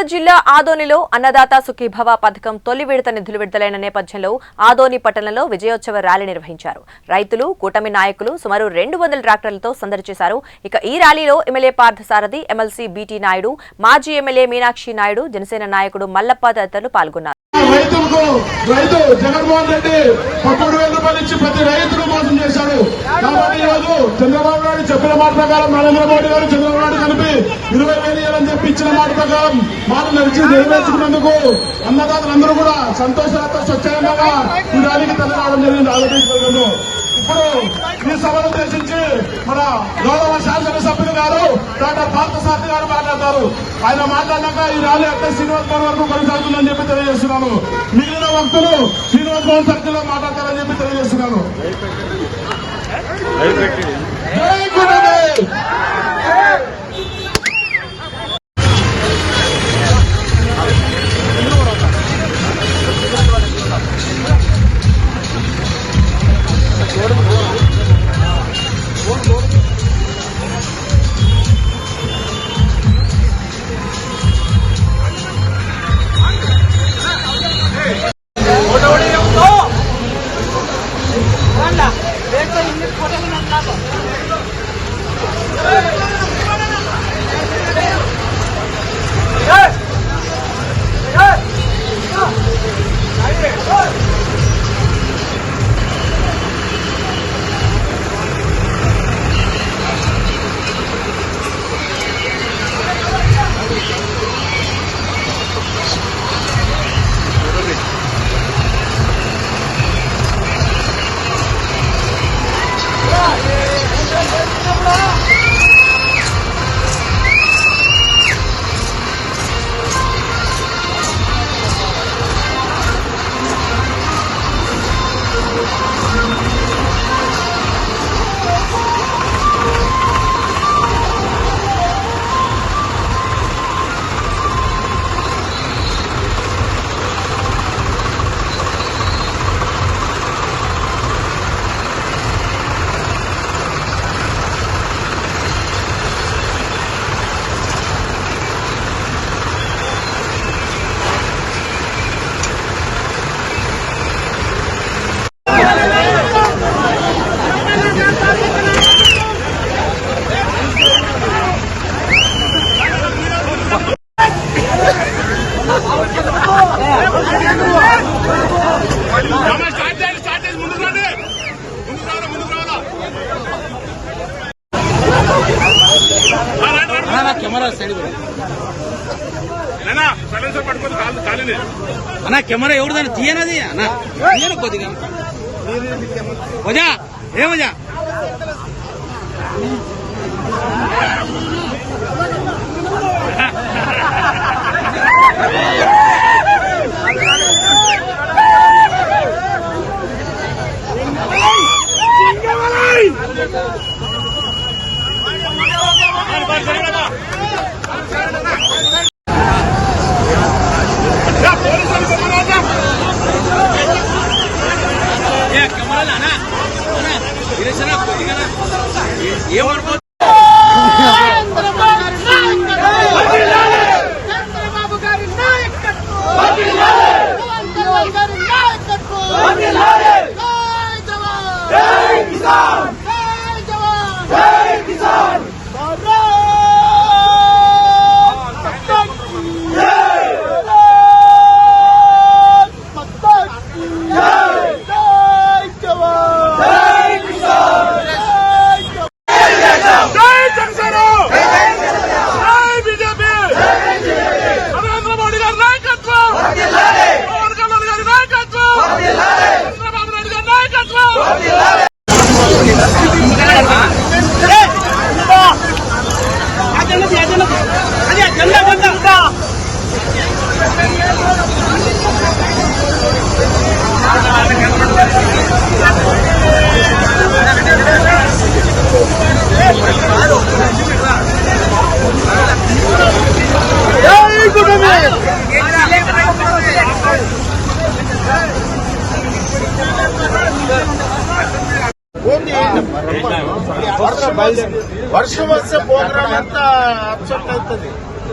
పల్నాడు జిల్లా ఆదోనిలో అన్నదాత సుఖీభవ పథకం తొలి విడత నిధులు విడుదలైన నేపథ్యంలో ఆదోని పట్టణంలో విజయోత్సవ ర్యాలీ నిర్వహించారు. రైతులు కూటమి నాయకులు సుమారు రెండు వందల ట్రాక్టర్లతో సందడి చేశారు. ఇక ఈ ర్యాలీలో MLA Parthasarathi MLC BT Naidu మాజీ ఎమ్మెల్యే మీనాక్షి నాయుడు జనసేన నాయకుడు మల్లప్ప తదితరులు పాల్గొన్నారు. రైతులకు రైతు జగన్మోహన్ రెడ్డి పదమూడు వేల రూపాయలు ఇచ్చి ప్రతి రైతును మోసం చేశాడు. కాబట్టి ఈరోజు చంద్రబాబు నాయుడు చెప్పిన మాట ప్రకారం నరేంద్ర మోడీ గారు చంద్రబాబు నాయుడు కలిపి ఇరవై వేలు ఇవ్వాలని చెప్పి ఇచ్చిన మాట ప్రకారం మాట నడిచి నెరవేర్చుకున్నందుకు అన్నదాతలందరూ కూడా సంతోషాలతో స్వచ్ఛందంగా ఈ ర్యాలీకి తరలి జరిగింది ఆలోచించగలను ఇప్పుడు ఈ సభను ఉద్దేశించి మన గౌరవ శాసనసభ్యులు డాక్టర్ పార్థసారథి గారు మాట్లాడతారు. ఆయన మాట్లాడినాక ఈ ర్యాలీ అక్కడ శ్రీనివాస్ భవన్ వరకు కొనసాగుతుందని చెప్పి తెలియజేస్తున్నాను. మిగిలిన భక్తులు శ్రీనివాస్ భవన్ సర్కిల్లో మాట్లాడతారని చెప్పి తెలియజేస్తున్నాను. కెమెరా సైడ్ అన్నా కెమెరా ఎవరిదని తీయనది? అన్నా తీయను కొద్దిగా. వజా ఏ వజా? কিষাণ জয় কিষাণ వర్షం వస్తే ప్రోగ్రామ్ ఎంత అప్సెట్ అవుతుంది?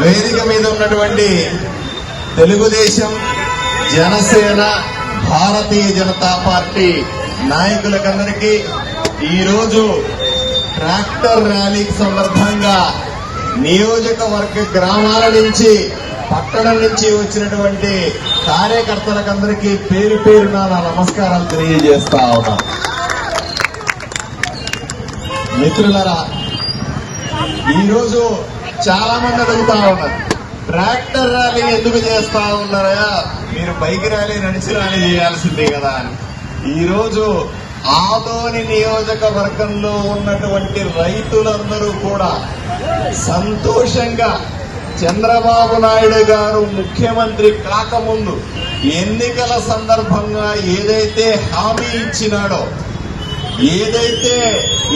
వేదిక మీద ఉన్నటువంటి తెలుగుదేశం జనసేన భారతీయ జనతా పార్టీ నాయకులకందరికీ ఈరోజు ట్రాక్టర్ ర్యాలీకి సందర్భంగా నియోజకవర్గ గ్రామాల నుంచి పట్టణం నుంచి వచ్చినటువంటి కార్యకర్తలకందరికీ పేరు పేరున నా నమస్కారాలు తెలియజేస్తా ఉన్నా మిత్రులరా ఈరోజు చాలా మంది అడుగుతా ఉన్నారు. ట్రాక్టర్ ర్యాలీ ఎందుకు చేస్తా ఉన్నారా మీరు బైక్ ర్యాలీ నడిచి ర్యాలీ చేయాల్సిందే కదా అని. ఈరోజు ఆదోని నియోజకవర్గంలో ఉన్నటువంటి రైతులందరూ కూడా సంతోషంగా చంద్రబాబు నాయుడు గారు ముఖ్యమంత్రి కాకముందు ఎన్నికల సందర్భంగా ఏదైతే హామీ ఇచ్చినాడో ఏదైతే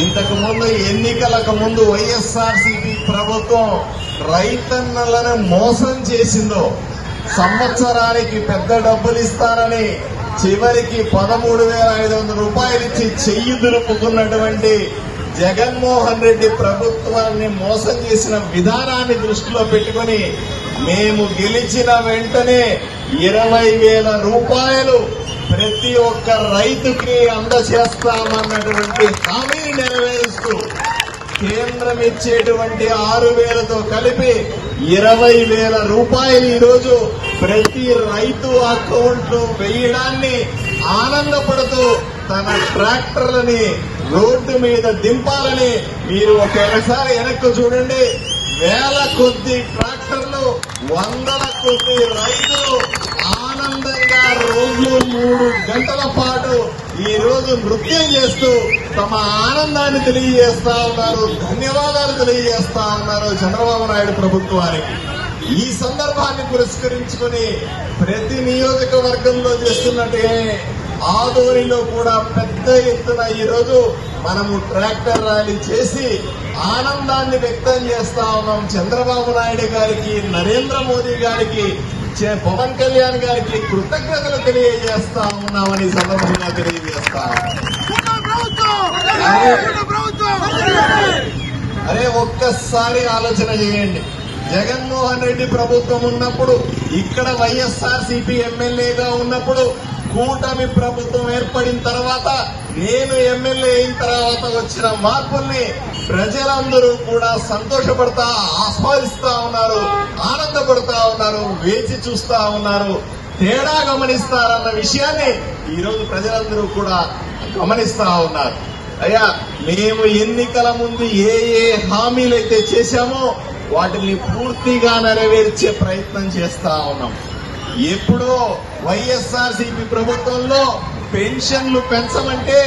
ఇంతకు ముందు ఎన్నికలకు ముందు వైఎస్ఆర్సీపీ ప్రభుత్వం రైతన్నలను మోసం చేసిందో సంవత్సరానికి పెద్ద డబ్బులు ఇస్తారని చివరికి పదమూడు వేల ఐదు వందల రూపాయలు ఇచ్చి చెయ్యి దులుపుకున్నటువంటి జగన్మోహన్ రెడ్డి ప్రభుత్వాన్ని మోసం చేసిన విధానాన్ని దృష్టిలో పెట్టుకొని మేము గెలిచిన వెంటనే ఇరవై వేల రూపాయలు ప్రతి ఒక్క రైతుకి అందచేస్తామన్నటువంటి హామీ నెరవేరుస్తూ కేంద్రం ఇచ్చేటువంటి ఆరు వేలతో కలిపి ఇరవై వేల రూపాయలు ఈరోజు ప్రతి రైతు అకౌంట్లో వేయడాన్ని ఆనందపడుతూ తన ట్రాక్టర్లని రోడ్డు మీద దింపాలని మీరు ఒకసారి వెనక్కు చూడండి. వేల కొద్ది ట్రాక్టర్లు వందల కొద్ది రైతులు ఆనందంగా రోజు మూడు గంటల పాటు ఈ రోజు నృత్యం చేస్తూ తమ ఆనందాన్ని తెలియజేస్తా ఉన్నారు ధన్యవాదాలు తెలియజేస్తా ఉన్నారు చంద్రబాబు నాయుడు ప్రభుత్వానికి. ఈ సందర్భాన్ని పురస్కరించుకొని ప్రతి నియోజకవర్గంలో చేస్తున్నట్టే ఆదోనిలో కూడా పెద్ద ఎత్తున ఈరోజు మనము ట్రాక్టర్ ర్యాలీ చేసి ఆనందాన్ని వ్యక్తం చేస్తా ఉన్నాం. చంద్రబాబు నాయుడు గారికి నరేంద్ర మోదీ గారికి చే- పవన్ కళ్యాణ్ గారికి కృతజ్ఞతలు తెలియజేస్తా ఉన్నామని సందర్భంగా తెలియజేస్తా. అరే ఒక్కసారి ఆలోచన చేయండి. జగన్మోహన్ రెడ్డి ప్రభుత్వం ఉన్నప్పుడు ఇక్కడ వైఎస్ఆర్ సిపి ఎమ్మెల్యేగా ఉన్నప్పుడు కూటమి ప్రభుత్వం ఏర్పడిన తర్వాత నేను ఎమ్మెల్యే అయిన తర్వాత వచ్చిన మార్పుల్ని ప్రజలందరూ కూడా సంతోషపడతా ఆస్వాదిస్తా ఉన్నారు ఆనందపడతా ఉన్నారు వేచి చూస్తా ఉన్నారు. తేడా గమనిస్తారన్న విషయాన్ని ఈరోజు ప్రజలందరూ కూడా గమనిస్తా ఉన్నారు. అయ్యా మేము ఎన్నికల ముందు ఏ ఏ హామీలైతే చేశామో వాటిని పూర్తిగా నెరవేర్చే ప్రయత్నం చేస్తా ఉన్నాం. ఎప్పుడో వైఎస్ఆర్ సిపి ప్రభుత్వంలో పెన్షన్లు పెంచమంటే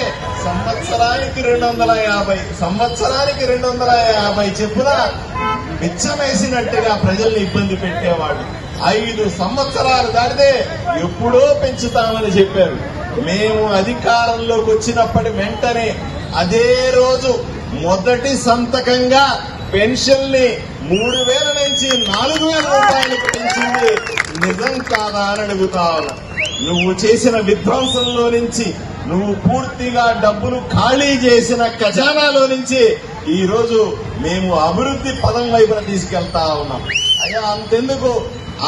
సంవత్సరానికి రెండు వందల యాభై సంవత్సరానికి రెండు వందల యాభై చెప్పున మిచ్చమేసినట్టుగా ప్రజల్ని ఇబ్బంది పెట్టేవాడు ఐదు సంవత్సరాలు దాటితే ఎప్పుడో పెంచుతామని చెప్పారు. మేము అధికారంలోకి వచ్చినప్పటి వెంటనే అదే రోజు మొదటి సంతకంగా పెన్షన్ని మూడు వేల నుంచి నాలుగు వేల రూపాయలకు పెంచింది. నిజం కాదా అని అడుగుతా నువ్వు చేసిన విధ్వంసంలో నుంచి నువ్వు పూర్తిగా డబ్బులు ఖాళీ చేసిన ఖజానాలో నుంచి ఈ రోజు మేము అభివృద్ధి పదం వైపున తీసుకెళ్తా ఉన్నాం. అయ్యా అంతెందుకు?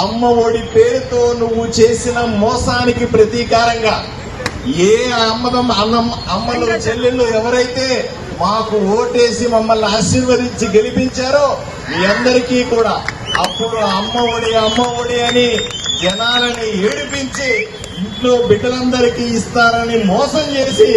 అమ్మ ఒడి పేరుతో నువ్వు చేసిన మోసానికి ప్రతీకారంగా ఏ అమ్మదమ్మ అన్నం అమ్మలు చెల్లెళ్ళు ఎవరైతే మాకు ఓటేసి మమ్మల్ని ఆశీర్వదించి గెలిపించారో మీ అందరికీ కూడా. అప్పుడు అమ్మ ఒడి అమ్మ ఒడి అని జనాలని ఏడిపించి ఇంట్లో బిడ్డలందరికీ ఇస్తారని మోసం చేసి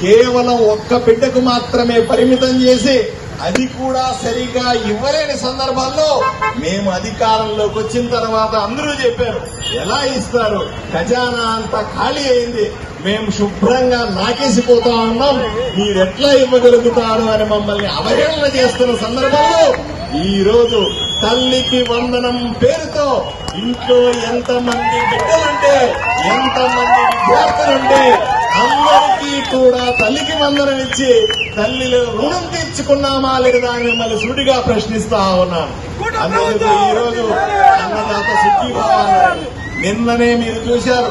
కేవలం ఒక్క బిడ్డకు మాత్రమే పరిమితం చేసి అది కూడా సరిగా ఇవ్వలేని సందర్భాల్లో మేము అధికారంలోకి వచ్చిన తర్వాత అందరూ చెప్పారు ఎలా ఇస్తారు? ఖజానా అంతా ఖాళీ అయింది. మేము శుభ్రంగా నాకేసిపోతా ఉన్నాం. మీరు ఎట్లా ఇవ్వగలుగుతారు? అని మమ్మల్ని అవహేళన చేస్తున్న సందర్భంలో ఈ రోజు తల్లికి వందనం పేరుతో ఇంట్లో ఎంతమంది బిడ్డలుంటే ఎంతమంది విద్యార్థులుంటే అందరికీ కూడా తల్లికి వందనం ఇచ్చి తల్లిలో రుణం తీర్చుకున్నామా లేదా అని మిమ్మల్ని సుడిగా ప్రశ్నిస్తా ఉన్నాను. అందుకు ఈరోజు అన్నదాత సుఖీ నిన్ననే మీరు చూశారు.